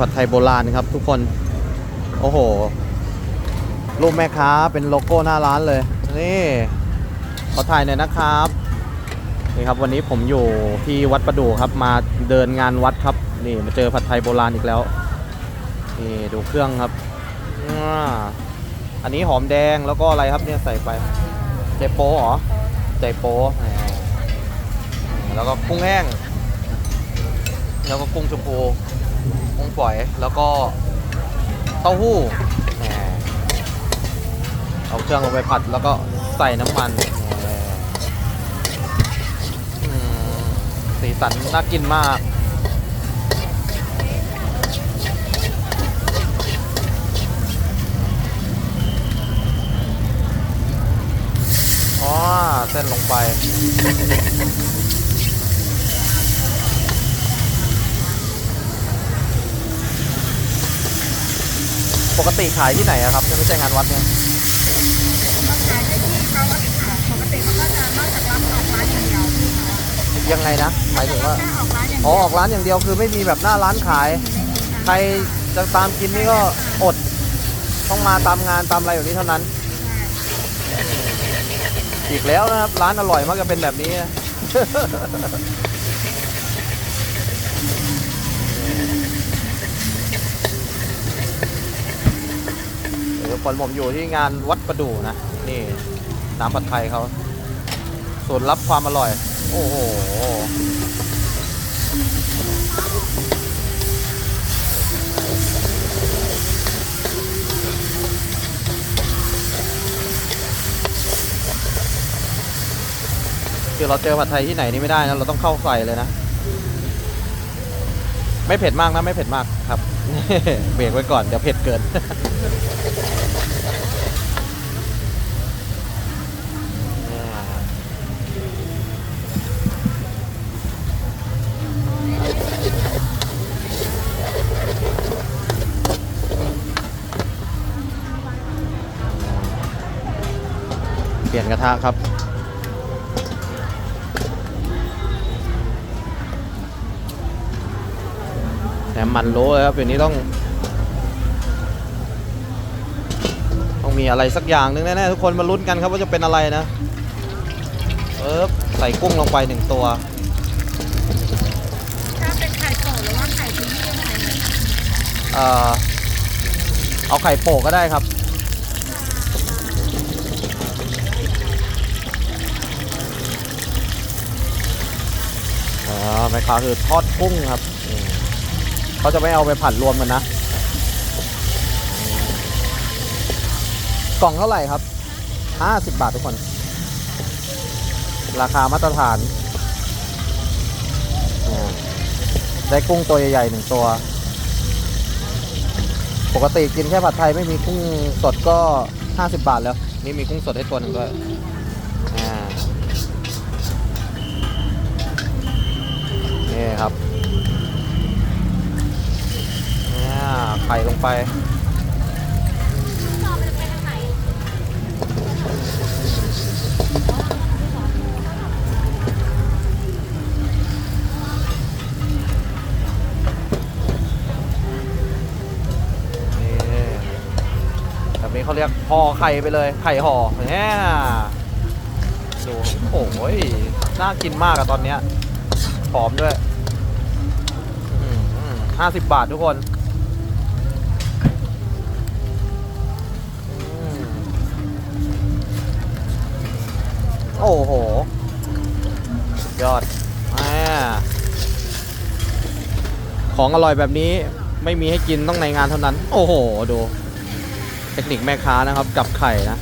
ผัดไทยโบราณครับทุกคน โอ้โห รูปแม่ค้าเป็นโลโก้หน้าร้านเลย นี่ขอถ่ายหน่อยนะครับนี่ครับวันนี้ผมอยู่ที่วัดประดู่ครับ มาเดินงานวัดครับ นี่มาเจอผัดไทยโบราณอีกแล้วนี่ดูเครื่องครับอันนี้หอมแดงแล้วก็อะไรครับเนี่ยใส่ไปใจโป้เหรอใจโป้แหมแล้วก็กุ้งแห้ง แล้วก็กุ้งชมพู กุ้งฝอยแล้วก็เต้าหู้เอาเครื่องลงไปผัดแล้วก็ใส่น้ำมันสีสันน่ากินมากอ๋อเส้นลงไป ปกติขายที่ไหนอะครับไม่ใช่งานวัดเนี่ยขายให้พี่เขาอะค่ะปกติเขาก็จะนอกจากรับออกร้านอย่างเดียวพี่เขายังไงนะหมายถึงว่าแค่ออกร้านอย่างอ๋อเดียวออกร้านอย่างเดียวคือไม่มีแบบหน้าร้านขาย ใครจะตามกินนี่ก็อดต้องมาตามงานตามอะไรแบบนี้เท่านั้น อีกแล้วนะครับ ร้านอร่อยมักจะเป็นแบบนี้นะ นผมอยู่ที่งานวัดประดู่นะ นี่น้ำผัดไทยเขาสูตรลับความอร่อย โอ้โหคือเราเจอผัดไทยที่ไหนนี่ไม่ได้นะ เราต้องเข้าใส่เลยนะ ไม่เผ็ดมากนะ ไม่เผ็ดมากครับ เบรกไว้ก่อน เดี๋ยวเผ็ดเกิน กระทะครับ แถมมันโลเลยครับเดี๋ยวนี้ต้อง ต้องมีอะไรสักอย่างหนึงแน่ๆทุกคนมาลุ้นกันครับว่าจะเป็นอะไรนะ เอิบใส่กุ้งลงไปหนึ่งตัวถ้าเป็นไข่โตหรือว่าไข่ที่นี่เป็นไข่ไหนคะเอ่อเอาไข่โปะก็ได้ครับ แม่ค้าคือทอดกุ้งครับเขาจะไม่เอาไปผัดรวมกันนะกล่องเท่าไหร่ครับ 50 บาททุกคน ราคามาตรฐาน ได้กุ้งตัวใหญ่ๆหนึ่งตัว ปกติกินแค่ผัดไทยไม่มีกุ้งสดก็ 50 บาทแล้ว นี่มีกุ้งสดให้ตัวหนึ่งด้วย เขาเรียกห่อไข่ไปเลยไข่ห่อเนี่ยดูโอ้ยน่ากินมากอะตอนเนี้ยหอมด้วยห้าสิบบาททุกคนโอ้โห ยอดอของอร่อยแบบนี้ไม่มีให้กินต้องในงานเท่านั้น โอ้โห ดู ทคนิคแม่ค้านะครับกับไข่นะ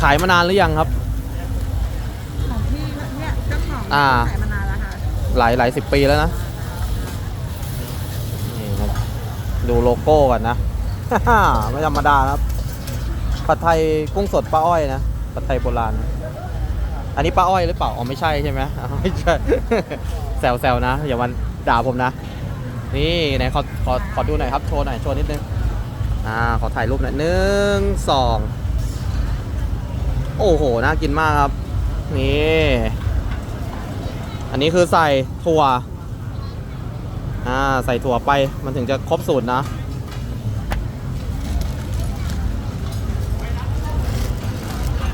ขายมานานหรือยังครับ ของพี่เนี่ยเจ้าของอ่า ขายมานานแล้วค่ะหลายหลายสิบปีแล้วนะนี่ครับดูโลโก้ก่อนนะ ไม่ธรรมดานะครับผัดไทยกุ้งสดป้าอ้อยนะผัดไทยโบราณ อันนี้ป้าอ้อยหรือเปล่าอ๋อไม่ใช่ใช่ไหมอ๋อไม่ใช่ แซวๆนะอย่ามันด่าผมนะ นี่ไหนขอขอขอดูหน่อยครับโชว์หน่อยโชว์นิดนึงอ่าขอถ่ายรูปหน่อยหนึ่งสองโอ้โหน่ากินมากครับนี่อันนี้คือใส่ถั่วอ่าใส่ถั่วไปมันถึงจะครบสูตรนะ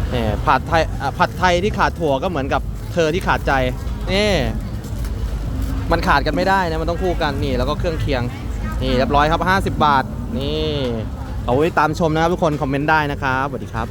แหมผัดไทยผัดไทยที่ขาดถั่วก็เหมือนกับเธอที่ขาดใจนี่ มันขาดกันไม่ได้นะมันต้องคู่กันนี่แล้วก็เครื่องเคียงนี่เรียบร้อยครับ 50 บาทนี่เอาไว้ตามชมนะครับทุกคนคอมเมนต์ได้นะครับสวัสดีครับ